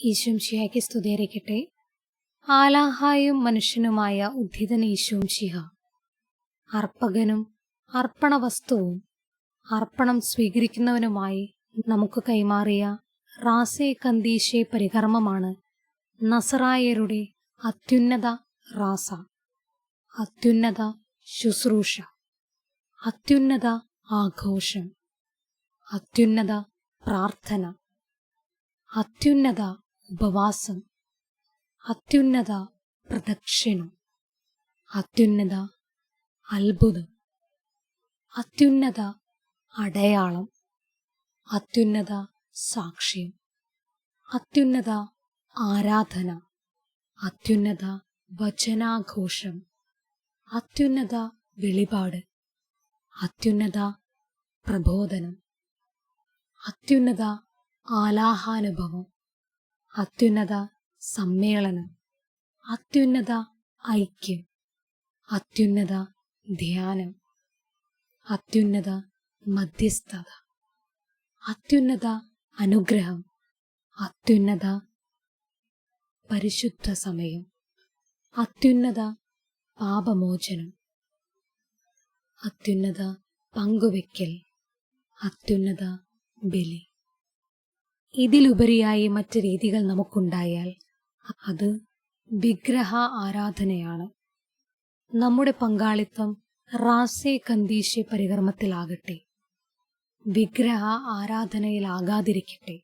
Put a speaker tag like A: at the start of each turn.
A: ഈശോംശിഹായ്ക്ക് സ്തുതിയായിരിക്കട്ടെ ആലാഹായും മനുഷ്യനുമായ ഉദ്ധിതൻ ഈശ്വംശിഹ അർപ്പകനും അർപ്പണ വസ്തുവും അർപ്പണം സ്വീകരിക്കുന്നവനുമായി നമുക്ക് കൈമാറിയ റാസേ കന്തീശെ പരികർമ്മമാണ് നസറായരുടെ അത്യുന്നത റാസ. അത്യുന്നത ശുശ്രൂഷ. അത്യുന്നത ആഘോഷം. അത്യുന്നത പ്രാർത്ഥന. അത്യുന്നത ഉപവാസം അത്യുന്നത പ്രദക്ഷിണം അത്യുന്നത അത്ഭുതം അത്യുന്നത അടയാളം അത്യുന്നത സാക്ഷ്യം അത്യുന്നത ആരാധന അത്യുന്നത വചനാഘോഷം അത്യുന്നത വെളിപാട് അത്യുന്നത പ്രബോധനം അത്യുന്നത ആലാഹാനുഭവം അത്യുന്നത സമ്മേളനം അത്യുന്നത ഐക്യം അത്യുന്നത ധ്യാനം അത്യുന്നത മധ്യസ്ഥത അത്യുന്നത അനുഗ്രഹം അത്യുന്നത പരിശുദ്ധ സമയം അത്യുന്നത പാപമോചനം അത്യുന്നത പങ്കുവെക്കൽ അത്യുന്നത ബലി. ഇതിലുപരിയായി മറ്റ് രീതികൾ നമുക്കുണ്ടായാൽ അത് വിഗ്രഹ ആരാധനയാണ്. നമ്മുടെ പങ്കാളിത്തം റാസെ കന്തീശെ പരികർമ്മത്തിലാകട്ടെ. വിഗ്രഹ ആരാധനയിലാകാതിരിക്കട്ടെ.